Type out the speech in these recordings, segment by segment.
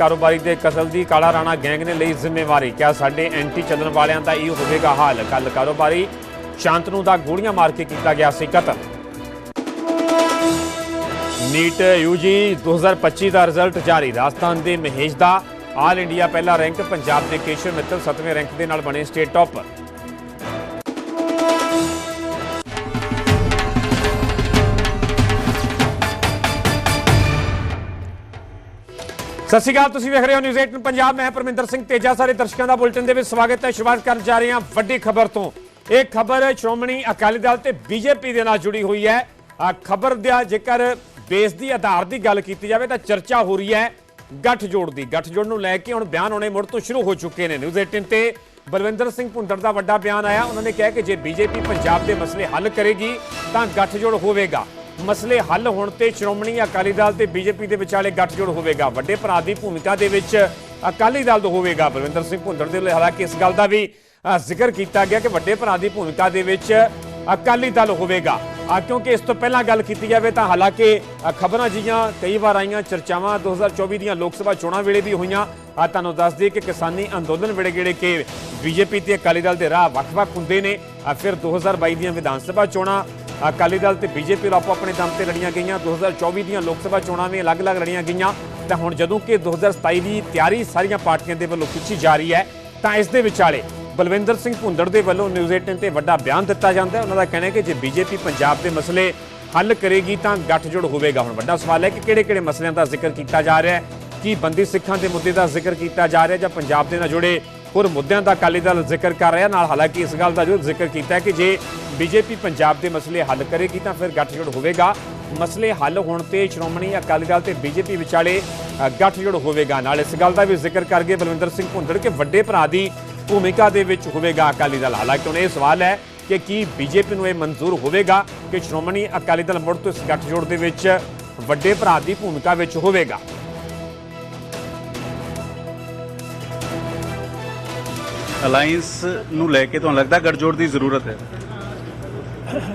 ਕਾਰੋਬਾਰੀ ਦੇ ਕਤਲ ਦੀ ਕਾਲਾ ਰਾਣਾ ਗੈਂਗ ਨੇ ਲਈ ਜ਼ਿੰਮੇਵਾਰੀ। ਕਿਹਾ ਸਾਡੇ ਐਂਟੀ ਚੱਲਣ ਵਾਲਿਆਂ ਦਾ ਇਹ ਹੋਵੇਗਾ ਹਾਲ। ਕੱਲ ਕਾਰੋਬਾਰੀ ਸ਼ਾਂਤਨੂ ਦਾ ਗੋਲੀਆਂ ਮਾਰ ਕੇ ਕੀਤਾ ਗਿਆ ਸੀ ਕਤਲ। ਨੀਟ ਯੂਜੀ 2025 ਦਾ ਰਿਜ਼ਲਟ ਜਾਰੀ। ਰਾਜਸਥਾਨ ਦੇ ਮਹੇਸ਼ ਦਾ ਆਲ ਇੰਡੀਆ ਪਹਿਲਾ ਰੈਂਕ, ਪੰਜਾਬ ਦੇ ਕੇਸ਼ਵ ਮਿੱਤਲ 7ਵੇਂ ਰੈਂਕ ਦੇ ਨਾਲ ਬਣੇ ਸਟੇਟ ਟੌਪਰ। ਸਤਿ ਸ਼੍ਰੀ ਅਕਾਲ, ਤੁਸੀਂ ਵੇਖ ਰਹੇ ਹੋ ਨਿਊਜ਼ 18 ਪੰਜਾਬ। ਮੈਂ ਪਰਮਿੰਦਰ ਸਿੰਘ ਤੇਜਾ। ਸਾਰੇ ਦਰਸ਼ਕਾਂ ਦਾ ਬੁਲੇਟਿਨ ਦੇ ਵਿੱਚ ਸਵਾਗਤ ਹੈ। ਸ਼ੁਰੂਆਤ ਕਰਨ ਜਾ ਰਹੇ ਹਾਂ ਵੱਡੀ ਖਬਰ ਤੋਂ। ਇਹ ਖਬਰ ਸ਼੍ਰੋਮਣੀ ਅਕਾਲੀ ਦਲ ਤੇ ਬੀਜੇਪੀ ਦੇ ਨਾਲ ਜੁੜੀ ਹੋਈ ਹੈ। ਆ ਖਬਰ ਦਾ ਜੇਕਰ ਬੇਸ ਦੀ ਆਧਾਰ ਦੀ ਗੱਲ ਕੀਤੀ ਜਾਵੇ ਤਾਂ ਚਰਚਾ ਹੋ ਰਹੀ ਹੈ ਗੱਠਜੋੜ ਦੀ। ਗੱਠਜੋੜ ਨੂੰ ਲੈ ਕੇ ਹੁਣ ਬਿਆਨ ਆਉਣੇ ਮੁੜ ਤੋਂ ਸ਼ੁਰੂ ਹੋ ਚੁੱਕੇ ਨੇ। ਨਿਊਜ਼ 18 ਤੇ ਬਲਵਿੰਦਰ ਸਿੰਘ ਭੁੰਡਰ ਦਾ ਵੱਡਾ ਬਿਆਨ ਆਇਆ। ਉਹਨਾਂ ਨੇ ਕਿਹਾ ਕਿ ਜੇ ਬੀਜੇਪੀ ਪੰਜਾਬ ਦੇ ਮਸਲੇ ਹੱਲ ਕਰੇਗੀ ਤਾਂ ਗੱਠਜੋੜ ਹੋਵੇਗਾ। ਮਸਲੇ ਹੱਲ ਹੋਣ ਤੇ ਸ਼੍ਰੋਮਣੀ ਅਕਾਲੀ ਦਲ ਤੇ ਬੀਜੇਪੀ ਦੇ ਵਿਚਾਲੇ ਗੱਠਜੋੜ ਹੋਵੇਗਾ। ਵੱਡੇ ਭਰਾ ਦੀ ਭੂਮਿਕਾ ਦੇ ਵਿੱਚ ਅਕਾਲੀ ਦਲ ਤੋਂ ਹੋਵੇਗਾ। ਬਲਵਿੰਦਰ ਸਿੰਘ ਭੁੰਦੜ ਦੇ ਲਈ ਹਾਲਾਂਕਿ ਇਸ ਗੱਲ ਦਾ ਵੀ ਜ਼ਿਕਰ ਕੀਤਾ ਗਿਆ ਕਿ ਵੱਡੇ ਭਰਾ ਦੀ ਭੂਮਿਕਾ ਦੇ ਵਿੱਚ ਅਕਾਲੀ ਦਲ ਹੋਵੇਗਾ। ਕਿਉਂਕਿ ਇਸ ਤੋਂ ਪਹਿਲਾਂ ਗੱਲ ਕੀਤੀ ਜਾਵੇ ਤਾਂ ਹਾਲਾਂਕਿ ਖਬਰਾਂ ਜੀਆਂ ਕਈ ਵਾਰ ਆਈਆਂ, ਚਰਚਾਵਾਂ 2024 ਦੀਆਂ ਲੋਕ ਸਭਾ ਚੋਣਾਂ ਵੇਲੇ ਵੀ ਹੋਈਆਂ। ਆ ਤੁਹਾਨੂੰ ਦੱਸ ਦਈਏ ਕਿ ਕਿਸਾਨੀ ਅੰਦੋਲਨ ਵੇਲੇ ਜਿਹੜੇ ਕਿ ਬੀਜੇਪੀ ਤੇ ਅਕਾਲੀ ਦਲ ਦੇ ਰਾਹ ਵੱਖ-ਵੱਖ ਹੁੰਦੇ ਨੇ। ਆ ਫਿਰ 2022 ਦੀਆਂ ਵਿਧਾਨ ਸਭਾ ਚੋਣਾਂ ਅਕਾਲੀ ਦਲ ਤੇ ਬੀਜੇਪੀ ਨੂੰ ਆਪੋ ਆਪਣੇ ਦਮ ਤੇ ਲੜੀਆਂ ਗਈਆਂ। 2024 ਦੀਆਂ ਲੋਕ ਸਭਾ ਚੋਣਾਂ ਵੀ ਅਲੱਗ-ਅਲੱਗ ਲੜੀਆਂ ਗਈਆਂ। ਤਾਂ ਹੁਣ ਜਦੋਂ ਕਿ 2027 ਦੀ ਤਿਆਰੀ ਸਾਰੀਆਂ ਪਾਰਟੀਆਂ ਦੇ ਵੱਲੋਂ ਖਿੱਚੀ ਜਾ ਰਹੀ ਹੈ, ਤਾਂ ਇਸ ਦੇ ਵਿਚਾਲੇ ਬਲਵਿੰਦਰ ਸਿੰਘ ਭੁੰਦੜ ਦੇ ਵੱਲੋਂ ਨਿਊਜ਼ 18 ਤੇ ਵੱਡਾ ਬਿਆਨ ਦਿੱਤਾ ਜਾਂਦਾ ਹੈ। ਉਹਨਾਂ ਦਾ ਕਹਿਣਾ ਹੈ ਕਿ ਜੇ ਬੀਜੇਪੀ ਪੰਜਾਬ ਦੇ ਮਸਲੇ ਹੱਲ ਕਰੇਗੀ ਤਾਂ ਗੱਠਜੋੜ ਹੋਵੇਗਾ। ਹੁਣ ਵੱਡਾ ਸਵਾਲ ਹੈ ਕਿ ਕਿਹੜੇ-ਕਿਹੜੇ ਮਸਲਿਆਂ ਦਾ ਜ਼ਿਕਰ ਕੀਤਾ ਜਾ ਰਿਹਾ ਹੈ? ਕੀ ਬੰਦੀ ਸਿੱਖਾਂ ਦੇ ਮੁੱਦੇ ਦਾ ਜ਼ਿਕਰ ਕੀਤਾ ਜਾ ਰਿਹਾ ਜਾਂ ਪੰਜਾਬ ਦੇ ਨਾਲ ਜੁੜੇ ਹੋਰ ਮੁੱਦਿਆਂ ਦਾ ਅਕਾਲੀ ਦਲ ਜ਼ਿਕਰ ਕਰ ਰਿਹਾ। ਨਾਲ ਹਾਲਾਂਕਿ ਇਸ ਗੱਲ ਦਾ ਜੋ ਜ਼ਿਕਰ ਕੀਤਾ ਹੈ ਕਿ ਜੇ ਬੀਜੇਪੀ ਪੰਜਾਬ ਦੇ ਮਸਲੇ ਹੱਲ ਕਰੇਗੀ ਤਾਂ ਫਿਰ ਗੱਠਜੋੜ ਹੋਵੇਗਾ। ਮਸਲੇ ਹੱਲ ਹੋਣ ਤੇ ਸ਼੍ਰੋਮਣੀ ਅਕਾਲੀ ਦਲ ਤੇ ਬੀਜੇਪੀ ਵਿਚਾਲੇ ਅ, ਗੱਠਜੋੜ ਹੋਵੇਗਾ। ਨਾਲ ਇਸ ਗੱਲ ਦਾ ਵੀ ਜ਼ਿਕਰ ਕਰਕੇ ਬਲਵਿੰਦਰ ਸਿੰਘ ਭੁੰਦੜ ਕਿ ਵੱਡੇ ਭਰਾ ਦੀ ਭੂਮਿਕਾ ਦੇ ਵਿੱਚ ਹੋਵੇਗਾ ਅਕਾਲੀ ਦਲ। ਹਾਲਾਂਕਿ ਹੁਣ ਇਹ ਸਵਾਲ ਹੈ ਕਿ ਕੀ ਬੀਜੇਪੀ ਨੂੰ ਇਹ ਮਨਜ਼ੂਰ ਹੋਵੇਗਾ ਕਿ ਸ਼੍ਰੋਮਣੀ ਅਕਾਲੀ ਦਲ ਮੁੜ ਤੋਂ ਇਸ ਗੱਠਜੋੜ ਦੇ ਵਿੱਚ ਵੱਡੇ ਭਰਾ ਦੀ ਭੂਮਿਕਾ ਵਿੱਚ ਹੋਵੇਗਾ। ਅਲਾਈਅੰਸ ਨੂੰ ਲੈ ਕੇ ਤੁਹਾਨੂੰ ਲੱਗਦਾ ਗੱਠਜੋੜ ਦੀ ਜ਼ਰੂਰਤ ਹੈ?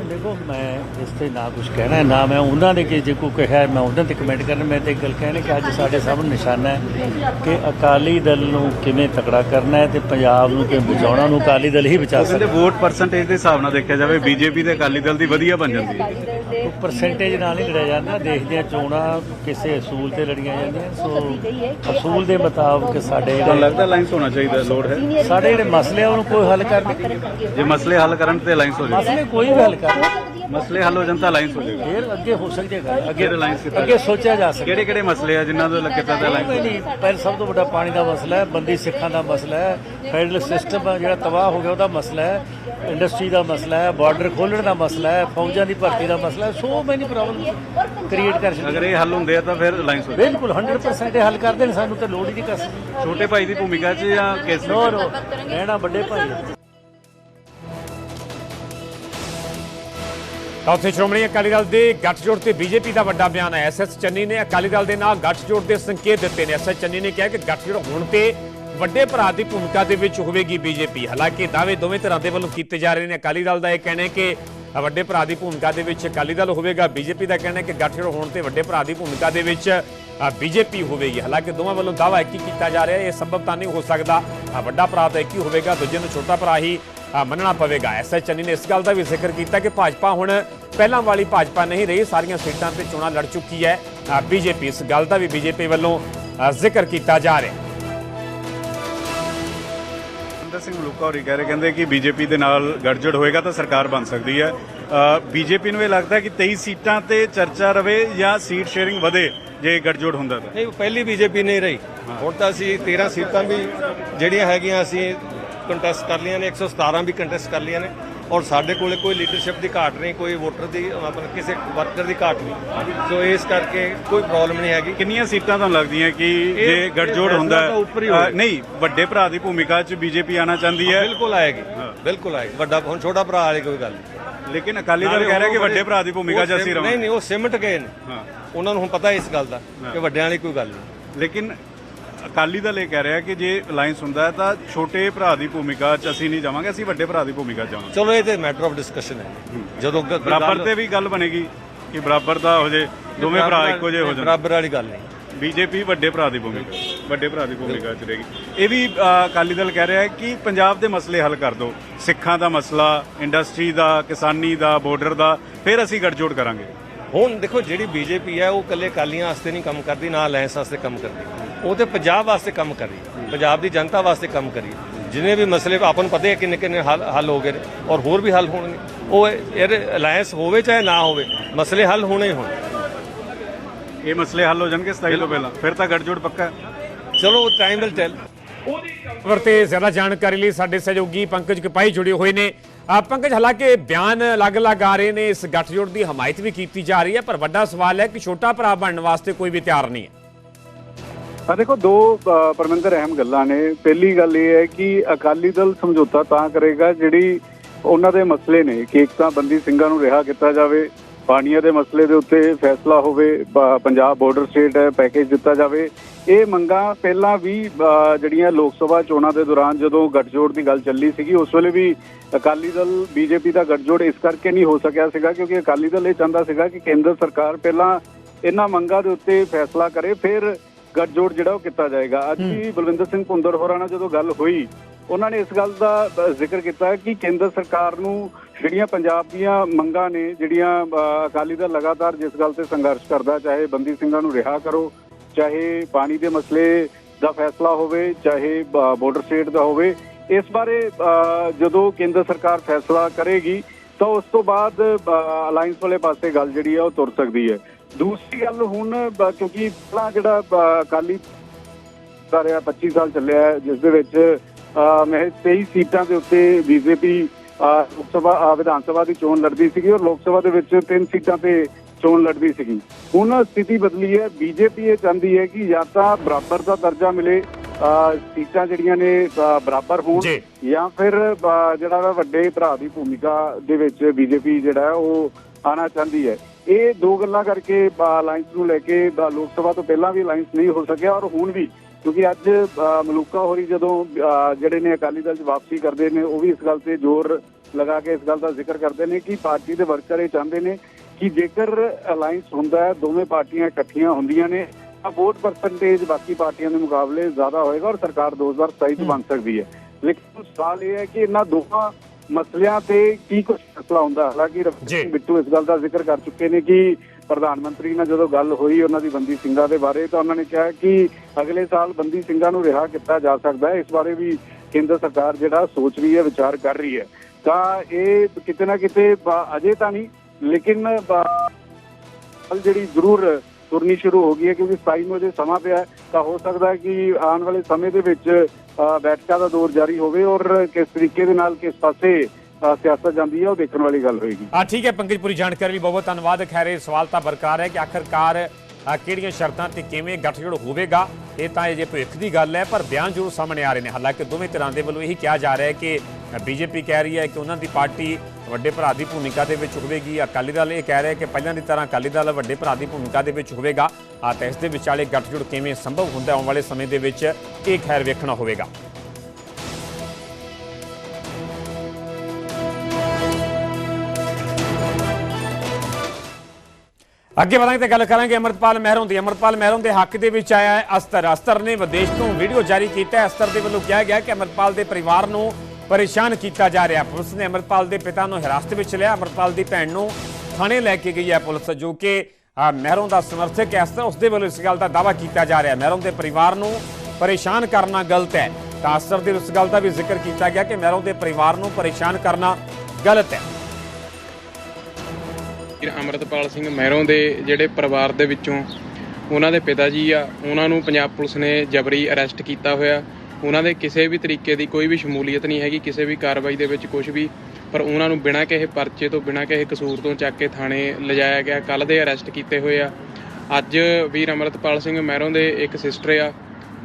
ਦੇਖੋ ਮੈਂ ਇਸ ਤੇ ਨਾ ਕੁਝ ਕਹਿਣਾ ਨਾ ਮੈਂ ਉਹਨਾਂ ਨੇ ਕਿ ਜੇ ਕੋਈ ਕਿਹਾ ਮੈਂ ਉਹਨਾਂ ਤੇ ਕਮੈਂਟ ਕਰਨਾ ਮੈਂ ਤੇ ਗੱਲ ਕਹਿਣੀ ਕਿ ਅੱਜ ਸਾਡੇ ਸਾਹਮਣੇ ਨਿਸ਼ਾਨਾ ਹੈ ਕਿ ਅਕਾਲੀ ਦਲ ਨੂੰ ਕਿਵੇਂ ਤਕੜਾ ਕਰਨਾ ਹੈ ਤੇ ਪੰਜਾਬ ਨੂੰ ਕਿਵੇਂ ਬਚਾਉਣਾ ਨੂੰ ਅਕਾਲੀ ਦਲ ਹੀ ਬਚਾ ਸਕਦਾ ਵੋਟ ਪਰਸੈਂਟੇਜ ਦੇ ਹਿਸਾਬ ਨਾਲ ਦੇਖਿਆ ਜਾਵੇ ਬੀਜੇਪੀ ਤੇ ਅਕਾਲੀ ਦਲ ਦੀ ਵਧੀਆ ਬਣ ਜਾਂਦੀ ਹੈ। ਉਹ ਪਰਸੈਂਟੇਜ ਨਾਲ ਨਹੀਂ ਲੜਿਆ ਜਾਂਦਾ ਦੇਖਦੇ ਆ ਚੋਣਾਂ ਕਿਸੇ ਅਸੂਲ ਤੇ ਲੜੀਆਂ ਜਾਂਦੀਆਂ ਸੋ ਅਸੂਲ ਦੇ ਮੁਤਾਬਕ ਸਾਡੇ ਤੁਹਾਨੂੰ ਜਿਹੜੇ ਲੱਗਦਾ ਅਲਾਈਅੰਸ ਹੋਣਾ ਚਾਹੀਦਾ ਲੋੜ ਹੈ। ਸਾਡੇ ਜਿਹੜੇ ਮਸਲੇ ਆ ਉਹਨੂੰ ਕੋਈ ਹੱਲ ਕਰਨੇ ਜੇ ਮਸਲੇ ਹੱਲ ਕਰਨ ਤੇ ਅਲਾਈਅੰਸ ਹੋ ਜਾਵੇ ਮਸਲੇ ਕੋਈ ਵੀ ਹੱਲ ਕਰ ਮਸਲੇ ਹੱਲ ਹੋ ਤਾਂ ਅਲਾਈਅੰਸ ਹੋ ਜਾਏਗਾ। ਫਿਰ ਅੱਗੇ ਹੋ ਸਕਦੀ ਹੈ ਗੱਲ ਅੱਗੇ ਕੀਤਾ ਅੱਗੇ ਸੋਚਿਆ ਜਾ ਸਕਦਾ। ਕਿਹੜੇ ਕਿਹੜੇ ਮਸਲੇ ਆ ਜਿਨ੍ਹਾਂ ਤੋਂ ਲੱਗੇ ਤਾਂ ਅਲਾਈਅੰਸ ਨਹੀਂ ਪਹਿਲ ਸਭ ਤੋਂ ਵੱਡਾ ਪਾਣੀ ਦਾ ਮਸਲਾ ਹੈ ਬੰਦੀ ਸਿੱਖਾਂ ਦਾ ਮਸਲਾ ਹੈ ਫੈਡਰਲ ਸਿਸਟਮ ਜਿਹੜਾ ਤਬਾਹ ਹੋ ਗਿਆ ਉਹਦਾ ਮਸਲਾ ਹੈ। ਇੰਡਸਟਰੀ ਦਾ ਮਸਲਾ ਹੈ ਬਾਰਡਰ ਖੋਲਣ ਦਾ ਮਸਲਾ ਹੈ ਫੌਜਾਂ ਦੀ ਭਰਤੀ ਦਾ ਮਸਲਾ ਹੈ ਸੋ ਮੈਨੀ ਪ੍ਰੋਬਲਮ ਕ੍ਰੀਏਟ ਕਰ ਅਗਰ ਸਕਦੇ ਇਹ ਹੱਲ ਹੁੰਦੇ ਆ ਤਾਂ ਫਿਰ ਅਲਾਈਅੰਸ ਹੋ ਬਿਲਕੁਲ 100% ਇਹ ਹੱਲ ਕਰਦੇ ਨੇ ਸਾਨੂੰ ਤਾਂ ਲੋੜ ਹੀ ਨਹੀਂ ਕਰ ਸਕਦੀ ਛੋਟੇ ਭਾਈ ਦੀ ਭੂਮਿਕਾ 'ਚ ਜਾਂ ਕਿਸ ਨੋ ਨੋ? ਰਹਿਣਾ ਵੱਡੇ ਭਾਈ। ਤਾਂ ਉੱਥੇ ਸ਼੍ਰੋਮਣੀ ਅਕਾਲੀ ਦਲ ਦੇ ਗੱਠਜੋੜ ਤੇ ਬੀਜੇਪੀ ਦਾ ਵੱਡਾ ਬਿਆਨ ਹੈ। ਐਸਐਸ ਚੰਨੀ ਨੇ ਅਕਾਲੀ ਦਲ ਦੇ ਨਾਲ ਗੱਠਜੋੜ ਦੇ ਸੰਕੇਤ ਦਿੱਤੇ ਨੇ। ਐਸਐਸ ਚੰਨੀ ਨੇ ਕਿਹਾ ਕਿ ਗੱਠਜੋੜ ਹੋਣ ਤੇ ਵੱਡੇ ਭਰਾ ਦੀ ਭੂਮਿਕਾ ਦੇ ਵਿੱਚ ਹੋਵੇਗੀ ਬੀਜੇਪੀ। ਹਾਲਾਂਕਿ ਦਾਅਵੇ ਦੋਵੇਂ ਤਰ੍ਹਾਂ ਦੇ ਵੱਲੋਂ ਕੀਤੇ ਜਾ ਰਹੇ ਨੇ। ਅਕਾਲੀ ਦਲ ਦਾ ਇਹ ਕਹਿਣਾ ਹੈ ਕਿ ਵੱਡੇ ਭਰਾ ਦੀ ਭੂਮਿਕਾ ਦੇ ਵਿੱਚ ਅਕਾਲੀ ਦਲ ਹੋਵੇਗਾ, ਬੀਜੇਪੀ ਦਾ ਕਹਿਣਾ ਹੈ ਕਿ ਗੱਠਜੋੜ ਹੋਣ ਤੇ ਵੱਡੇ ਭਰਾ ਦੀ ਭੂਮਿਕਾ ਦੇ ਵਿੱਚ ਬੀਜੇਪੀ ਹੋਵੇਗੀ। ਹਾਲਾਂਕਿ ਦੋਵਾਂ ਵੱਲੋਂ ਦਾਅਵਾ ਇੱਕ ਹੀ ਕੀਤਾ ਜਾ ਰਿਹਾ, ਇਹ ਸੰਭਵ ਤਾਂ ਨਹੀਂ ਹੋ ਸਕਦਾ। ਵੱਡਾ ਭਰਾ ਤਾਂ ਇੱਕ ਹੀ ਹੋਵੇਗਾ, ਦੂਜੇ ਨੂੰ ਛੋਟਾ ਭਰਾ ਹੀ ਮੰਨਣਾ ਪਵੇਗਾ। ਐਸਐਸ ਚੰਨੀ ਨੇ ਇਸ ਗੱਲ ਦਾ ਵੀ ਜ਼ਿਕਰ ਕੀਤਾ ਕਿ ਭਾਜਪਾ ਹੁਣ ਪਹਿਲਾਂ ਵਾਲੀ ਭਾਜਪਾ ਨਹੀਂ ਰਹੀ, ਸਾਰੀਆਂ ਸੀਟਾਂ ਤੇ ਚੋਣਾਂ ਲੜ ਚੁੱਕੀ ਹੈ। ਬੀਜੇਪੀ ਇਸ ਗੱਲ ਦਾ ਵੀ ਬੀਜੇਪੀ ਵੱਲੋਂ ਜ਼ਿਕਰ ਕੀਤਾ ਜਾ ਰਿਹਾ। ਹੈ ਅੰਦਰ ਸਿੰਘ ਮਲੂਕਾ ਹੋਰੀ ਕਹਿ ਰਹੇ ਕਹਿੰਦੇ ਕਿ ਬੀਜੇਪੀ ਦੇ ਨਾਲ ਗੱਠਜੋੜ ਹੋਏਗਾ ਤਾਂ ਸਰਕਾਰ ਬਣ ਸਕਦੀ ਹੈ। ਬੀਜੇਪੀ ਨੂੰ ਇਹ ਲੱਗਦਾ ਕਿ 23 ਸੀਟਾਂ ਤੇ ਚਰਚਾ ਰਵੇ ਜਾਂ ਸੀਟ ਸ਼ੇਅਰਿੰਗ ਵਧੇ ਜੇ ਗੱਠਜੋੜ ਹੁੰਦਾ ਤਾਂ। ਨਹੀਂ ਪਹਿਲੀ ਬੀਜੇਪੀ ਨਹੀਂ ਰਹੀ। ਹੁਣ ਤਾਂ ਅਸੀਂ 13 ਸੀਟਾਂ ਵੀ ਜਿਹੜੀਆਂ ਹੈਗੀਆਂ ਅਸੀਂ ਕੰਟੈਸਟ ਕਰ ਲਈਆਂ ਨੇ 117 ਵੀ ਕੰਟੈਸਟ ਕਰ ਲਈਆਂ ਨੇ। ਔਰ ਸਾਡੇ ਕੋਲੇ ਕੋਈ ਲੀਡਰਸ਼ਿਪ ਦੀ ਘਾਟ ਨਹੀਂ ਕੋਈ ਵੋਟਰ ਦੀ ਮਤਲਬ ਕਿਸੇ ਵਰਕਰ ਦੀ ਘਾਟ ਨਹੀਂ। ਸੋ ਇਸ ਕਰਕੇ ਕੋਈ ਪ੍ਰੋਬਲਮ ਨਹੀਂ ਹੈਗੀ। ਕਿੰਨੀਆਂ ਸੀਟਾਂ ਤੁਹਾਨੂੰ ਲੱਗਦੀਆਂ ਕਿ ਜੇ ਗੱਠਜੋੜ ਹੁੰਦਾ। ਨਹੀਂ ਵੱਡੇ ਭਰਾ ਦੀ ਭੂਮਿਕਾ 'ਚ ਬੀਜੇਪੀ ਆਣਾ ਚਾਹੁੰਦੀ ਹੈ। ਬਿਲਕੁਲ ਆਏਗੀ। ਬਿਲਕੁਲ ਆਏਗੀ। ਵੱਡਾ ਹੁਣ ਛੋਟਾ ਭਰਾ ਵਾਲੀ ਕੋਈ ਗੱਲ ਨਹੀਂ। ਲੇਕਿਨ ਅਕਾਲੀ ਦਲ ਕਹਿ ਰਿਹਾ ਕਿ ਵੱਡੇ ਭਰਾ ਦੀ ਭੂਮਿਕਾ 'ਚ ਅਸੀਂ ਸਿਮ- ਨਹੀਂ ਨਹੀਂ ਉਹ ਸਿਮਟ ਗਏ ਨੇ। ਉਹਨਾਂ ਨੂੰ ਹੁਣ ਪਤਾ ਇਸ ਗੱਲ ਦਾ ਕਿ ਵੱਡਿਆਂ ਵਾਲੀ ਕੋਈ ਗੱਲ ਨਹੀਂ। ਲੇਕਿਨ ਅਕਾਲੀ ਦਲ ਇਹ ਕਹਿ ਰਿਹਾ ਕਿ ਜੇ ਅਲਾਈਅੰਸ ਹੁੰਦਾ ਹੈ ਤਾਂ ਛੋਟੇ ਭਰਾ ਦੀ ਭੂਮਿਕਾ 'ਚ ਅਸੀਂ ਨਹੀਂ ਜਾਵਾਂਗੇ ਅਸੀਂ ਵੱਡੇ ਭਰਾ ਦੀ ਭੂਮਿਕਾ 'ਚ ਜਾਵਾਂਗੇ। ਚਲੋ ਇਹ ਤੇ ਮੈਟਰ ਆਫ ਡਿਸਕਸ਼ਨ ਹੈ। ਜਦੋਂ ਗ- ਬਰਾਬਰ ਤੇ ਵੀ ਗੱਲ ਬਣੇਗੀ ਕਿ ਬਰਾਬਰ ਦਾ ਹੋ ਜੇ ਦੋਵੇਂ ਭਰਾ ਇੱਕੋ ਜਿਹੇ ਹੋ ਜਾਣ। ਬਰਾਬਰ ਵਾਲੀ ਗੱਲ ਨਹੀਂ। ਬੀਜੇਪੀ ਵੱਡੇ ਭਰਾ ਦੀ ਭੂਮਿਕਾ ਵੱਡੇ ਭਰਾ ਦੀ ਭੂਮਿਕਾ ਚ ਰਹੇਗੀ। ਇਹ ਵੀ ਅ, ਅਕਾਲੀ ਦਲ ਕਹਿ ਰਿਹਾ ਹੈ ਕਿ ਪੰਜਾਬ ਦੇ ਮਸਲੇ ਹੱਲ ਕਰ ਦਿਓ। ਸਿੱਖਾਂ ਦਾ ਮਸਲਾ ਇੰਡਸਟਰੀ ਦਾ ਕਿਸਾਨੀ ਦਾ ਬਾਰਡਰ ਦਾ ਫਿਰ ਅਸੀਂ ਗੱਠਜੋੜ ਕਰਾਂਗੇ। ਹੁਣ ਦੇਖੋ ਜਿਹੜੀ ਬੀਜੇਪੀ ਹੈ ਉਹ ਇਕੱਲੇ ਕਾਲੀਆਂ ਵਾਸਤੇ ਨਹੀਂ ਕੰਮ ਕਰਦੀ ਨਾ ਅਲਾਈਅੰਸ ਵਾਸਤੇ ਕੰਮ ਕਰਦੀ। ਉਹ ਤੇ ਪੰਜਾਬ ਵਾਸਤੇ ਕੰਮ ਕਰ ਪੰਜਾਬ ਦੀ ਜਨਤਾ ਵਾਸਤੇ ਕੰਮ ਕਰ ਜਿੰਨੇ ਵੀ ਮਸਲੇ ਆਪਾਂ ਨੂੰ ਪਤਾ ਹੈ ਕਿੰਨੇ ਕਿੰਨੇ ਹੱਲ ਹੱਲ ਹੋ ਗਏ ਨੇ ਔਰ ਹੋਰ ਵੀ ਹੱਲ ਹੋਣਗੇ। ਉਹ ਇਹ ਅਲਾਈਅੰਸ ਹੋਵੇ ਚਾਹੇ ਨਾ ਹੋਵੇ ਮਸਲੇ ਹੱਲ ਹੋਣੇ ਹੀ ਹੋਣੇ। ਇਹ ਮਸਲੇ ਹੱਲ ਹੋ ਜਾਣਗੇ 27 ਤੋਂ ਪਹਿਲਾਂ। ਫਿਰ ਤਾਂ ਗੱਠਜੋੜ ਪੱਕਾ ਚਲੋ ਟਾਈਮ ਵਿਲ ਟੈਲ ਖਬਰ ਤੇ ਜ਼ਿਆਦਾ ਜਾਣਕਾਰੀ ਲਈ ਸਾਡੇ ਸਹਿਯੋਗੀ ਪੰਕਜ ਕਪਾਈ ਜੁੜੇ ਹੋਏ ਨੇ। ਆ ਪੰਕਜ ਹਾਲਾਂਕਿ ਬਿਆਨ ਅਲੱਗ-ਅਲੱਗ ਆ ਰਹੇ ਨੇ। ਇਸ ਗੱਠਜੋੜ ਦੀ ਹਮਾਇਤ ਵੀ ਕੀਤੀ ਜਾ ਰਹੀ ਹੈ ਪਰ ਵੱਡਾ ਸਵਾਲ ਹੈ ਕਿ ਛੋਟਾ ਭਰਾ ਬਣਨ ਵਾਸਤੇ ਕੋਈ ਵੀ ਤਿਆਰ ਨਹੀਂ ਹੈ। ਆ ਦੇਖੋ ਦੋ ਪਰਮਿੰਦਰ ਅਹਿਮ ਗੱਲਾਂ ਨੇ। ਪਹਿਲੀ ਗੱਲ ਇਹ ਹੈ ਕਿ ਅਕਾਲੀ ਦਲ ਸਮਝੌਤਾ ਤਾਂ ਕਰੇਗਾ ਜਿਹੜੀ ਉਹਨਾਂ ਦੇ ਮਸਲੇ ਨੇ ਕਿ ਇੱਕ ਤਾਂ ਬੰਦੀ ਸਿੰਘਾਂ ਨੂੰ ਰਿਹਾ ਕੀਤਾ ਜਾਵੇ, ਪਾਣੀਆਂ ਦੇ ਮਸਲੇ ਦੇ ਉੱਤੇ ਫੈਸਲਾ ਹੋਵੇ ਪੰਜਾਬ ਬਾਰਡਰ ਸਟੇਟ ਹੈ ਪੈਕੇਜ ਦਿੱਤਾ ਜਾਵੇ। ਇਹ ਮੰਗਾਂ ਪਹਿਲਾਂ ਵੀ ਜਿਹੜੀਆਂ ਲੋਕ ਸਭਾ ਚੋਣਾਂ ਦੇ ਦੌਰਾਨ ਜਦੋਂ ਗੱਠਜੋੜ ਦੀ ਗੱਲ ਚੱਲੀ ਸੀਗੀ, ਉਸ ਵੇਲੇ ਵੀ ਅਕਾਲੀ ਦਲ, ਬੀਜੇਪੀ ਦਾ ਗੱਠਜੋੜ ਇਸ ਕਰਕੇ ਨਹੀਂ ਹੋ ਸਕਿਆ ਸੀਗਾ ਕਿਉਂਕਿ ਅਕਾਲੀ ਦਲ ਇਹ ਚਾਹੁੰਦਾ ਸੀਗਾ ਕਿ ਕੇਂਦਰ ਸਰਕਾਰ ਪਹਿਲਾਂ ਇਹਨਾਂ ਮੰਗਾਂ ਦੇ ਉੱਤੇ ਫੈਸਲਾ ਕਰੇ, ਫਿਰ ਗੱਠਜੋੜ ਜਿਹੜਾ ਉਹ ਕੀਤਾ ਜਾਏਗਾ। ਅੱਜ ਵੀ ਬਲਵਿੰਦਰ ਸਿੰਘ ਭੁੰਦਰ ਹੋਰਾਂ ਨਾਲ ਜਦੋਂ ਗੱਲ ਹੋਈ ਉਹਨਾਂ ਨੇ ਇਸ ਗੱਲ ਦਾ ਜ਼ਿਕਰ ਕੀਤਾ ਕਿ ਕੇਂਦਰ ਸਰਕਾਰ ਨੂੰ ਜਿਹੜੀਆਂ ਪੰਜਾਬ ਦੀਆਂ ਮੰਗਾਂ ਨੇ ਜਿਹੜੀਆਂ ਅਕਾਲੀ ਦਲ ਲਗਾਤਾਰ ਜਿਸ ਗੱਲ ਤੇ ਸੰਘਰਸ਼ ਕਰਦਾ ਚਾਹੇ ਬੰਦੀ ਸਿੰਘਾਂ ਨੂੰ ਰਿਹਾ ਕਰੋ ਚਾਹੇ ਪਾਣੀ ਦੇ ਮਸਲੇ ਦਾ ਫੈਸਲਾ ਹੋਵੇ ਚਾਹੇ ਬਾਰਡਰ ਸਟੇਟ ਦਾ ਹੋਵੇ ਇਸ ਬਾਰੇ ਜਦੋਂ ਕੇਂਦਰ ਸਰਕਾਰ ਫੈਸਲਾ ਕਰੇਗੀ ਤਾਂ ਉਸ ਤੋਂ ਬਾਅਦ ਅਲਾਈਅੰਸ ਵਾਲੇ ਪਾਸੇ ਗੱਲ ਜਿਹੜੀ ਆ ਉਹ ਤੁਰ ਸਕਦੀ ਹੈ। ਦੂਸਰੀ ਗੱਲ ਹੁਣ ਕਿਉਂਕਿ ਪਹਿਲਾਂ ਜਿਹੜਾ ਅਕਾਲੀ ਦਾ ਰਿਹਾ 25 ਸਾਲ ਚੱਲਿਆ ਜਿਸ ਦੇ ਵਿੱਚ ਮਹਿਜ਼ 23 ਸੀਟਾਂ ਦੇ ਉੱਤੇ ਬੀਜੇਪੀ ਲੋਕ ਸਭਾ ਵਿਧਾਨ ਸਭਾ ਦੀ ਚੋਣ ਲੜਦੀ ਸੀਗੀ ਔਰ ਲੋਕ ਸਭਾ ਦੇ ਵਿੱਚ ਤਿੰਨ ਸੀਟਾਂ ਤੇ ਚੋਣ ਲੜਦੀ ਸੀਗੀ ਹੁਣ ਸਥਿਤੀ ਬਦਲੀ ਹੈ ਬੀਜੇਪੀ ਇਹ ਚਾਹੁੰਦੀ ਹੈ ਕਿ ਜਾਂ ਤਾਂ ਬਰਾਬਰ ਦਾ ਦਰਜਾ ਮਿਲੇ ਸੀਟਾਂ ਜਿਹੜੀਆਂ ਨੇ ਬਰਾਬਰ ਹੋਣ ਜੀ। ਫਿਰ ਜਿਹੜਾ ਵੱਡੇ ਭਰਾ ਦੀ ਭੂਮਿਕਾ ਦੇ ਵਿੱਚ ਬੀਜੇਪੀ ਜਿਹੜਾ ਉਹ ਆਣਾ ਚਾਹੁੰਦੀ ਹੈ ਇਹ ਦੋ ਗੱਲਾਂ ਕਰਕੇ ਅਲਾਈਅੰਸ ਨੂੰ ਲੈ ਕੇ ਲੋਕ ਸਭਾ ਤੋਂ ਪਹਿਲਾਂ ਵੀ ਅਲਾਈਅੰਸ ਨਹੀਂ ਹੋ ਸਕਿਆ ਔਰ ਹੁਣ ਵੀ। ਕਿਉਂਕਿ ਅੱਜ ਮਲੂਕਾ ਹੋਰੀ ਜਦੋਂ ਜਿਹੜੇ ਨੇ ਅਕਾਲੀ ਦਲ 'ਚ ਵਾਪਸੀ ਕਰਦੇ ਨੇ ਉਹ ਵੀ ਇਸ ਗੱਲ ਤੇ ਜ਼ੋਰ ਲਗਾ ਕੇ ਇਸ ਗੱਲ ਦਾ ਜ਼ਿਕਰ ਕਰਦੇ ਨੇ ਕਿ ਪਾਰਟੀ ਦੇ ਵਰਕਰ ਇਹ ਚਾਹੁੰਦੇ ਨੇ ਕਿ ਜੇਕਰ ਅਲਾਈਅੰਸ ਹੁੰਦਾ ਹੈ ਦੋਵੇਂ ਪਾਰਟੀਆਂ ਇਕੱਠੀਆਂ ਹੁੰਦੀਆਂ ਨੇ ਤਾਂ ਵੋਟ ਪਰਸੈਂਟੇਜ ਬਾਕੀ ਪਾਰਟੀਆਂ ਦੇ ਮੁਕਾਬਲੇ ਜ਼ਿਆਦਾ ਹੋਏਗਾ ਔਰ ਸਰਕਾਰ 2027 ਚ ਬਣ ਸਕਦੀ ਹੈ। ਲੇਕਿਨ ਸਵਾਲ ਇਹ ਹੈ ਕਿ ਇਹਨਾਂ ਦੋਹਾਂ ਮਸਲਿਆਂ ਤੇ ਕੀ ਕੁਝ ਫੈਸਲਾ ਹੁੰਦਾ? ਹਾਲਾਂਕਿ ਰਵਿੰਦਰ ਬਿੱਟੂ ਇਸ ਗੱਲ ਦਾ ਜ਼ਿਕਰ ਕਰ ਚੁੱਕੇ ਨੇ ਕਿ ਪ੍ਰਧਾਨ ਮੰਤਰੀ ਨਾਲ ਜਦੋਂ ਗੱਲ ਹੋਈ ਉਹਨਾਂ ਦੀ ਬੰਦੀ ਸਿੰਘਾਂ ਦੇ ਬਾਰੇ ਤਾਂ ਉਹਨਾਂ ਨੇ ਕਿਹਾ ਕਿ ਅਗਲੇ ਸਾਲ ਬੰਦੀ ਸਿੰਘਾਂ ਨੂੰ ਰਿਹਾ ਕੀਤਾ ਜਾ ਸਕਦਾ ਹੈ। ਇਸ ਬਾਰੇ ਵੀ ਕੇਂਦਰ ਸਰਕਾਰ ਜਿਹੜਾ ਸੋਚ ਰਹੀ ਹੈ ਵਿਚਾਰ ਕਰ ਰਹੀ ਹੈ। ਤਾਂ ਇਹ ਕਿਤੇ ਨਾ ਕਿਤੇ ਅਜੇ ਤਾਂ ਨਹੀਂ ਲੇਕਿਨ ਜਿਹੜੀ ਜ਼ਰੂਰ ਤੁਰਨੀ ਸ਼ੁਰੂ ਹੋ ਗਈ ਹੈ ਕਿਉਂਕਿ 27 ਨੂੰ ਜੇ ਸਮਾਂ ਪਿਆ ਤਾਂ ਹੋ ਸਕਦਾ ਹੈ ਕਿ ਆਉਣ ਵਾਲੇ ਸਮੇਂ ਦੇ ਵਿੱਚ ਬੈਠਕਾਂ ਦਾ ਦੌਰ ਜਾਰੀ ਹੋਵੇ ਔਰ ਕਿਸ ਤਰੀਕੇ ਦੇ ਨਾਲ ਕਿਸ ਪਾਸੇ ਸਿਆਸਤ ਜਾਂਦੀ ਹੈ ਉਹ ਦੇਖਣ ਵਾਲੀ ਗੱਲ ਹੋਏਗੀ। ਆ ਠੀਕ ਹੈ, ਪੰਕਜ, ਪੂਰੀ ਜਾਣਕਾਰੀ ਲਈ ਬਹੁਤ ਬਹੁਤ ਧੰਨਵਾਦ। ਖੈਰ, ਇਹ ਸਵਾਲ ਤਾਂ ਬਰਕਰਾਰ ਹੈ ਕਿ ਆਖਰਕਾਰ ਕਿਹੜੀਆਂ ਸ਼ਰਤਾਂ ਤੇ ਕਿਵੇਂ ਗੱਠਜੋੜ ਹੋਵੇਗਾ? ਇਹ ਤਾਂ ਅਜੇ ਭਵਿੱਖ ਦੀ ਗੱਲ ਹੈ, ਪਰ ਬਿਆਨ ਜ਼ਰੂਰ ਸਾਹਮਣੇ ਆ ਰਹੇ ਨੇ। ਹਾਲਾਂਕਿ ਦੋਵੇਂ ਧਿਰਾਂ ਦੇ ਵੱਲੋਂ ਇਹੀ ਕਿਹਾ ਜਾ ਰਿਹਾ ਹੈ ਕਿ ਬੀਜੇਪੀ ਕਹਿ ਰਹੀ ਹੈ ਕਿ ਉਹਨਾਂ ਦੀ ਪਾਰਟੀ ਵੱਡੇ ਭਰਾ ਦੀ ਭੂਮਿਕਾ ਦੇ ਵਿੱਚ ਹੋਵੇਗੀ। ਅਕਾਲੀ ਦਲ ਇਹ ਕਹਿ ਰਿਹਾ ਕਿ ਪਹਿਲਾਂ ਦੀ ਤਰ੍ਹਾਂ ਅਕਾਲੀ ਦਲ ਵੱਡੇ ਭਰਾ ਦੀ ਭੂਮਿਕਾ ਦੇ ਵਿੱਚ ਹੋਵੇਗਾ। ਆ ਤਾਂ ਇਸ ਦੇ ਵਿਚਾਲੇ ਗੱਠਜੋੜ ਕਿਵੇਂ ਸੰਭਵ ਹੁੰਦਾ ਆਉਣ ਵਾਲੇ ਸਮੇਂ ਦੇ ਵਿੱਚ ਇਹ ਖੈਰ ਵੇਖਣਾ ਹੋਵੇਗਾ। ਅੱਗੇ ਵਧਾਂਗੇ ਤੇ ਗੱਲ ਕਰਾਂਗੇ ਅਮਰਪਾਲ ਮਹਿਰੋਂ ਦੀ। ਅਮਰਪਾਲ ਮਹਿਰੋਂ ਦੇ ਹੱਕ ਦੇ ਵਿੱਚ ਆਇਆ ਹੈ ਅਸਤਰ। ਅਸਤਰ ਨੇ ਵਿਦੇਸ਼ ਤੋਂ ਵੀਡੀਓ ਜਾਰੀ ਕੀਤਾ ਹੈ। ਅਸਤਰ ਦੇ ਵੱਲੋਂ ਕਿਹਾ ਗਿਆ ਕਿ ਅਮਰਪਾਲ ਦੇ ਪਰਿਵਾਰ ਨੂੰ ਪਰੇਸ਼ਾਨ ਕੀਤਾ ਜਾ ਰਿਹਾ। ਪੁਲਿਸ ਨੇ ਅਮਰਪਾਲ ਦੇ ਪਿਤਾ ਨੂੰ ਹਿਰਾਸਤ ਵਿੱਚ ਲਿਆ। ਅਮਰਪਾਲ ਦੀ ਭੈਣ ਨੂੰ ਥਾਣੇ ਲੈ ਕੇ ਗਈ ਹੈ ਪੁਲਿਸ, ਜੋ ਕਿ ਮਹਿਰੋਂ ਦਾ ਸਮਰਥਕ ਹੈ। ਅਸਤਰ ਉਸ ਦੇ ਵੱਲੋਂ ਇਸ ਗੱਲ ਦਾ ਦਾਅਵਾ ਕੀਤਾ ਜਾ ਰਿਹਾ। ਮਹਿਰੋਂ ਦੇ ਪਰਿਵਾਰ ਨੂੰ ਪਰੇਸ਼ਾਨ ਕਰਨਾ ਗਲਤ ਹੈ। ਤਾਂ ਦੇ ਉਸ ਗੱਲ ਦਾ ਵੀ ਜ਼ਿਕਰ ਕੀਤਾ ਗਿਆ ਕਿ ਮਹਿਰੋਂ ਦੇ ਪਰਿਵਾਰ ਨੂੰ ਪਰੇਸ਼ਾਨ ਕਰਨਾ ਗਲਤ ਹੈ। ਵੀਰ ਅੰਮ੍ਰਿਤਪਾਲ ਸਿੰਘ ਮਹਿਰੋਂ ਦੇ ਜਿਹੜੇ ਪਰਿਵਾਰ ਦੇ ਵਿੱਚੋਂ ਉਹਨਾਂ ਦੇ ਪਿਤਾ ਜੀ ਆ, ਉਹਨਾਂ ਨੂੰ ਪੰਜਾਬ ਪੁਲਿਸ ਨੇ ਜਬਰੀ ਅਰੈਸਟ ਕੀਤਾ ਹੋਇਆ। ਉਹਨਾਂ ਦੇ ਕਿਸੇ ਵੀ ਤਰੀਕੇ ਦੀ ਕੋਈ ਵੀ ਸ਼ਮੂਲੀਅਤ ਨਹੀਂ ਹੈਗੀ, ਕਿਸੇ ਵੀ ਕਾਰਵਾਈ ਦੇ ਵਿੱਚ ਕੁਝ ਵੀ, ਪਰ ਉਹਨਾਂ ਨੂੰ ਬਿਨਾਂ ਕਿਸੇ ਪਰਚੇ ਤੋਂ, ਬਿਨਾਂ ਕਿਸੇ ਕਸੂਰ ਤੋਂ ਚੱਕ ਕੇ ਥਾਣੇ ਲਿਜਾਇਆ ਗਿਆ। ਕੱਲ ਦੇ ਅਰੈਸਟ ਕੀਤੇ ਹੋਏ ਆ। ਅੱਜ ਵੀਰ ਅੰਮ੍ਰਿਤਪਾਲ ਸਿੰਘ ਮਹਿਰੋਂ ਦੇ ਇੱਕ ਸਿਸਟਰ ਆ।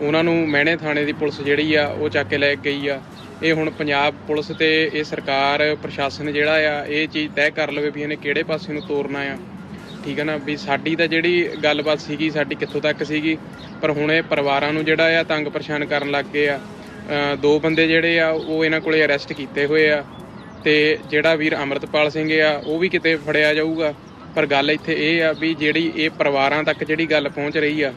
ਉਹਨਾਂ ਨੂੰ ਮਹਿਣੇ ਥਾਣੇ ਦੀ ਪੁਲਿਸ ਜਿਹੜੀ ਆ, ਉਹ ਚੱਕ ਕੇ ਲੈ ਗਈ ਆ। ਇਹ ਹੁਣ ਪੰਜਾਬ ਪੁਲਿਸ ਤੇ ਇਹ ਸਰਕਾਰ, ਪ੍ਰਸ਼ਾਸਨ ਜਿਹੜਾ ਆ, ਇਹ ਚੀਜ਼ ਤੈਅ ਕਰ ਲਵੇ ਵੀ ਇਹਨੇ ਕਿਹੜੇ ਪਾਸੇ ਨੂੰ ਤੋਰਨਾ ਆ। ਠੀਕ ਹੈ ਨਾ, ਵੀ ਸਾਡੀ ਤਾਂ ਜਿਹੜੀ ਗੱਲਬਾਤ ਸੀਗੀ, ਸਾਡੀ ਕਿੱਥੋਂ ਤੱਕ ਸੀਗੀ, ਪਰ ਹੁਣ ਇਹ ਪਰਿਵਾਰਾਂ ਨੂੰ ਜਿਹੜਾ ਆ ਤੰਗ ਪਰੇਸ਼ਾਨ ਕਰਨ ਲੱਗ ਗਏ ਆ। ਦੋ ਬੰਦੇ ਜਿਹੜੇ ਆ, ਉਹ ਇਹਨਾਂ ਕੋਲੇ ਅਰੈਸਟ ਕੀਤੇ ਹੋਏ ਆ ਤੇ ਜਿਹੜਾ ਵੀਰ ਅੰਮ੍ਰਿਤਪਾਲ ਸਿੰਘ ਆ, ਉਹ ਵੀ ਕਿਤੇ ਫੜਿਆ ਜਾਊਗਾ। ਪਰ ਗੱਲ ਇੱਥੇ ਇਹ ਆ ਵੀ ਜਿਹੜੀ ਇਹ ਪਰਿਵਾਰਾਂ ਤੱਕ ਜਿਹੜੀ ਗੱਲ ਪਹੁੰਚ ਰਹੀ ਆ,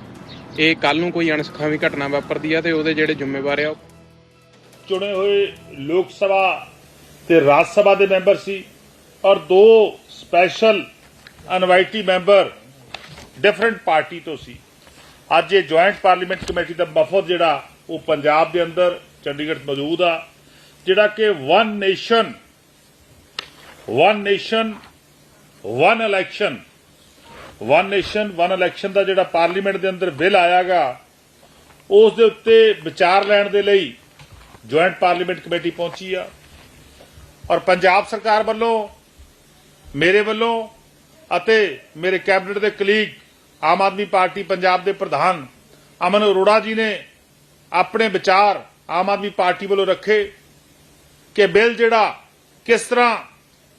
ਇਹ ਕੱਲ ਨੂੰ ਕੋਈ ਅਣਸੁਖਾਵੀਂ ਘਟਨਾ ਵਾਪਰਦੀ ਆ ਤੇ ਉਹਦੇ ਜਿਹੜੇ ਜ਼ਿੰਮੇਵਾਰ ਆ ਉਹ ਚੁਣੇ ਹੋਏ ਲੋਕ ਸਭਾ ਤੇ ਰਾਜ ਸਭਾ ਦੇ ਮੈਂਬਰ ਸੀ ਔਰ ਦੋ special invitee member different party ਤੋਂ ਸੀ। ਅੱਜ ਇਹ ਜੁਆਇੰਟ ਪਾਰਲੀਮੈਂਟ ਕਮੇਟੀ ਦਾ ਵਫਦ ਜਿਹੜਾ, ਉਹ ਪੰਜਾਬ ਦੇ ਅੰਦਰ ਚੰਡੀਗੜ੍ਹ ਮੌਜੂਦ ਆ, ਜਿਹੜਾ ਕਿ one nation one nation one election one nation one election ਦਾ ਜਿਹੜਾ ਪਾਰਲੀਮੈਂਟ ਦੇ ਅੰਦਰ ਬਿੱਲ ਆਇਆਗਾ ਉਸ ਦੇ ਉੱਤੇ ਵਿਚਾਰ ਲੈਣ ਦੇ ਲਈ ਜੁਆਇੰਟ ਪਾਰਲੀਮੈਂਟ ਕਮੇਟੀ ਪਹੁੰਚੀ ਆ। ਔਰ ਪੰਜਾਬ ਸਰਕਾਰ ਵੱਲੋਂ, ਮੇਰੇ ਵੱਲੋਂ ਅਤੇ ਮੇਰੇ ਕੈਬਨਿਟ ਦੇ ਕਲੀਗ, ਆਮ ਆਦਮੀ ਪਾਰਟੀ ਪੰਜਾਬ ਦੇ ਪ੍ਰਧਾਨ ਅਮਨ ਅਰੋੜਾ ਜੀ ਨੇ ਆਪਣੇ ਵਿਚਾਰ ਆਮ ਆਦਮੀ ਪਾਰਟੀ ਵੱਲੋਂ ਰੱਖੇ ਕਿ ਬਿੱਲ ਜਿਹੜਾ ਕਿਸ ਤਰ੍ਹਾਂ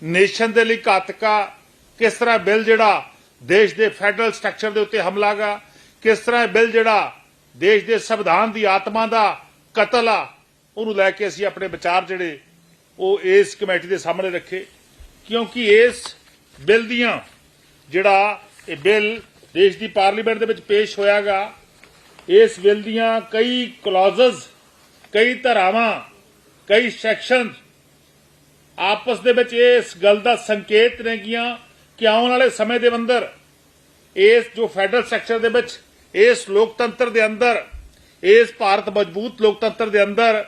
ਨੇਸ਼ਨ ਦੇ ਲਈ ਘਾਤਕਾ, ਕਿਸ ਤਰ੍ਹਾਂ ਬਿੱਲ ਜਿਹੜਾ ਦੇਸ਼ ਦੇ ਫੈਡਰਲ ਸਟਰਕਚਰ ਦੇ ਉੱਤੇ ਹਮਲਾ ਗਾ ਕਿਸ ਤਰ੍ਹਾਂ ਇਹ ਬਿੱਲ ਜਿਹੜਾ ਦੇਸ਼ ਦੇ ਸੰਵਿਧਾਨ ਦੀ ਆਤਮਾ ਦਾ ਕਤਲ ਆ, ਉਹਨੂੰ ਲੈ ਕੇ ਅਸੀਂ ਆਪਣੇ ਵਿਚਾਰ ਜਿਹੜੇ ਉਹ ਇਸ ਕਮੇਟੀ ਦੇ ਸਾਹਮਣੇ ਰੱਖੇ। ਕਿਉਂਕਿ ਇਸ ਬਿੱਲ ਦੀਆਂ ਜਿਹੜਾ ਇਹ ਬਿੱਲ ਦੇਸ਼ ਦੀ ਪਾਰਲੀਮੈਂਟ ਦੇ ਵਿੱਚ ਪੇਸ਼ ਹੋਇਆਗਾ, ਇਸ ਬਿੱਲ ਦੀਆਂ ਕਈ ਕਲੌਜ਼ਸ ਕਈ ਧਾਰਾਵਾਂ, ਕਈ ਸੈਕਸ਼ਨ ਆਪਸ ਦੇ ਵਿੱਚ ਇਸ ਗੱਲ ਦਾ ਸੰਕੇਤ ਨੇਗੀਆਂ ਕਿ ਆਉਣ ਵਾਲੇ ਸਮੇਂ ਦੇ ਅੰਦਰ ਇਸ ਜੋ ਫੈਡਰਲ ਸੈਕਟਰ ਦੇ ਵਿੱਚ, ਇਸ ਲੋਕਤੰਤਰ ਦੇ ਅੰਦਰ, ਇਸ ਭਾਰਤ ਮਜ਼ਬੂਤ ਲੋਕਤੰਤਰ ਦੇ ਅੰਦਰ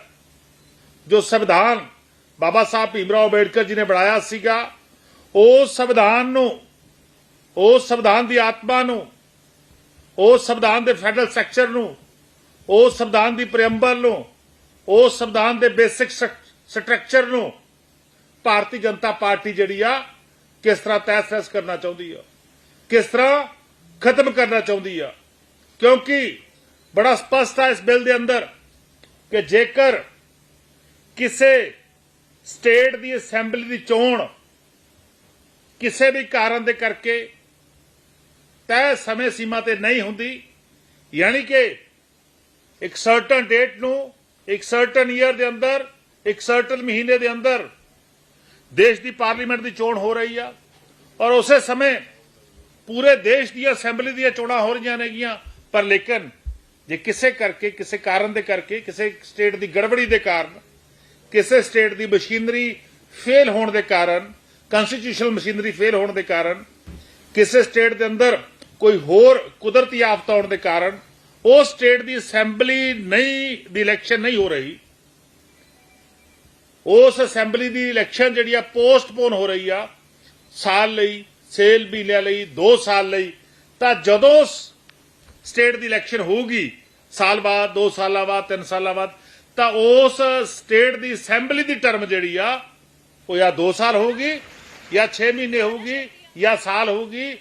ਜੋ ਸੰਵਿਧਾਨ ਬਾਬਾ ਸਾਹਿਬ ਭੀਮਰਾਓ ਅੰਬੇਡਕਰ ਜੀ ਨੇ ਬਣਾਇਆ ਸੀਗਾ ਉਸ ਸੰਵਿਧਾਨ ਨੂੰ ਉਸ ਸੰਵਿਧਾਨ ਦੀ ਆਤਮਾ ਨੂੰ, ਉਸ ਸੰਵਿਧਾਨ ਦੇ ਫੈਡਰਲ ਸਟਰਕਚਰ ਨੂੰ, ਉਸ ਸੰਵਿਧਾਨ ਦੀ ਪ੍ਰੀਐਮਬਲ ਨੂੰ, ਉਸ ਸੰਵਿਧਾਨ ਦੇ ਬੇਸਿਕ ਸਟਰਕਚਰ ਨੂੰ ਭਾਰਤੀ ਜਨਤਾ ਪਾਰਟੀ ਜਿਹੜੀ ਆ, ਕਿਸ ਤਰ੍ਹਾਂ ਤਹਿਸ-ਨਹਿਸ ਕਰਨਾ ਚਾਹੁੰਦੀ ਆ, ਕਿਸ ਤਰ੍ਹਾਂ ਖਤਮ ਕਰਨਾ ਚਾਹੁੰਦੀ ਆ। ਕਿਉਂਕਿ ਬੜਾ ਸਪਸ਼ਟ ਹੈ ਇਸ ਬਿੱਲ ਦੇ ਅੰਦਰ ਕਿ ਜੇਕਰ ਕਿਸੇ ਸਟੇਟ ਦੀ ਅਸੈਂਬਲੀ ਦੀ ਚੋਣ ਕਿਸੇ ਵੀ ਕਾਰਨ ਦੇ ਕਰਕੇ ਤੈਅ ਸਮੇਂ ਸੀਮਾ ਤੇ ਨਹੀਂ ਹੁੰਦੀ। ਯਾਨੀ ਕਿ ਇੱਕ ਸਰਟਨ ਡੇਟ ਨੂੰ, ਇੱਕ ਸਰਟਨ ਈਅਰ ਦੇ ਅੰਦਰ, ਇੱਕ ਸਰਟਨ ਮਹੀਨੇ ਦੇ ਅੰਦਰ ਦੇਸ਼ ਦੀ ਪਾਰਲੀਮੈਂਟ ਦੀ ਚੋਣ ਹੋ ਰਹੀ ਆ। ਔਰ ਉਸੇ ਸਮੇਂ ਪੂਰੇ ਦੇਸ਼ ਦੀਆਂ ਅਸੈਂਬਲੀ ਦੀਆਂ ਚੋਣਾਂ ਹੋ ਰਹੀਆਂ ਨੇਗੀਆਂ। ਪਰ ਲੇਕਿਨ ਜੇ ਕਿਸੇ ਕਰਕੇ, ਕਿਸੇ ਕਾਰਨ ਦੇ ਕਰਕੇ, ਕਿਸੇ ਸਟੇਟ ਦੀ ਗੜਬੜੀ ਦੇ ਕਾਰਨ, ਕਿਸੇ ਸਟੇਟ ਦੀ ਮਸ਼ੀਨਰੀ ਫੇਲ ਹੋਣ ਦੇ ਕਾਰਨ ਕਨਸਟੀਟਿਊਸ਼ਨਲ ਮਸ਼ੀਨਰੀ ਫੇਲ ਹੋਣ ਦੇ ਕਾਰਨ, ਕਿਸੇ ਸਟੇਟ ਦੇ ਅੰਦਰ ਕੋਈ ਹੋਰ ਕੁਦਰਤੀ ਆਫਤ ਆਉਣ ਦੇ ਕਾਰਨ ਉਸ ਸਟੇਟ ਦੀ ਅਸੈਂਬਲੀ ਨਹੀਂ, ਦੀ ਇਲੈਕਸ਼ਨ ਨਹੀਂ ਹੋ ਰਹੀ। ਉਸ ਅਸੈਂਬਲੀ ਦੀ ਇਲੈਕਸ਼ਨ ਜਿਹੜੀ ਆ ਪੋਸਟਪੋਨ ਹੋ ਰਹੀ ਆ, ਸਾਲ ਲਈ, ਸੇਲ ਮਹੀਨਿਆਂ ਲਈ 2 ਸਾਲ ਲਈ, ਤਾਂ ਜਦੋਂ ਸਟੇਟ ਦੀ ਇਲੈਕਸ਼ਨ ਹੋਊਗੀ, ਸਾਲ ਬਾਅਦ 2 ਸਾਲਾਂ ਬਾਅਦ 3 ਸਾਲਾਂ ਬਾਅਦ, ਤਾਂ ਉਸ ਸਟੇਟ ਦੀ ਅਸੈਂਬਲੀ ਦੀ ਟਰਮ ਜਿਹੜੀ ਆ, ਉਹ ਜਾਂ 2 ਸਾਲ ਹੋਊਗੀ, ਜਾਂ 6 ਮਹੀਨੇ ਹੋਊਗੀ, ਜਾਂ ਸਾਲ ਹੋਊਗੀ